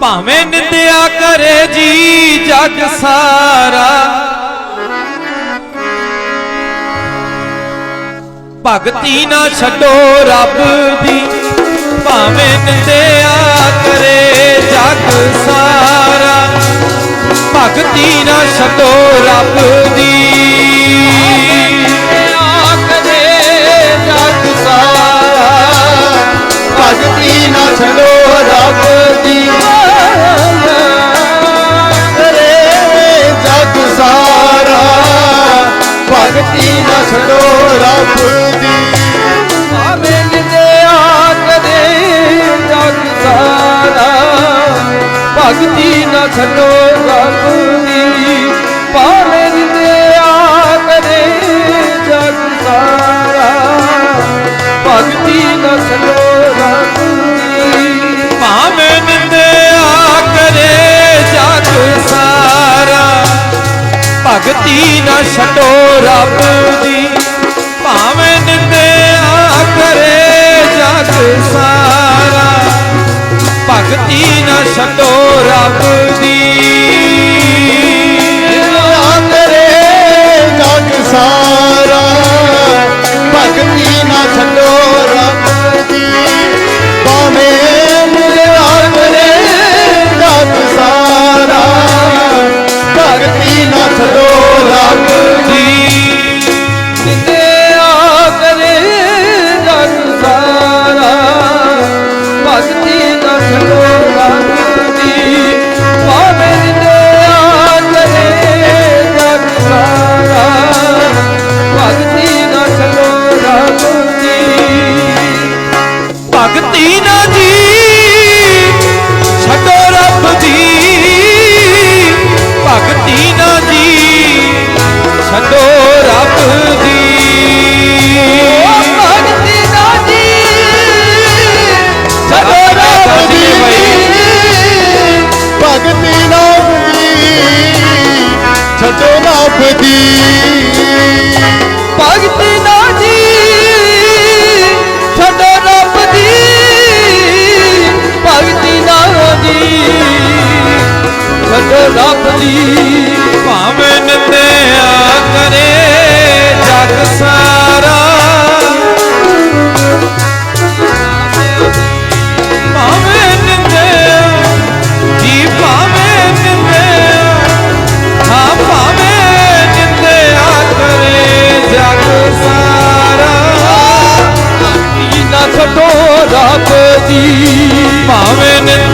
ਭਾਵੇਂ ਨਿੰਦਿਆ ਕਰੇ ਜੀ ਜਗ ਸਾਰਾ। ਭਗਤੀ ਨਾ ਛੱਡੋ ਰੱਬ ਦੀ, ਭਾਵੇਂ ਨਿੰਦਿਆ ਕਰੇ ਜਗ ਸਾਰਾ। ਭਗਤੀ ਨਾ ਛੱਡੋ ਰੱਬ ਦੀ। ਭਗਤੀ ਨਾ ਛੱਡੋ ਰੱਬ ਦੀ ਪਾਲੇ ਦਿਆ ਕਰੇ ਜਗ ਸਾਰਾ ਭਗਤੀ ਨਾ ਛੱਡੋ ਰੱਬ ਦੀ ਭਾਵੇਂ ਨਿੰਦਿਆ ਕਰੇ ਜਗ ਸਾਰਾ ਭਗਤੀ ਨਾ ਛੱਡੋ ਰੱਬ ਦੀ ਰੱਬ ਦੀ ਭਾਵੇਂ ਨਿਤ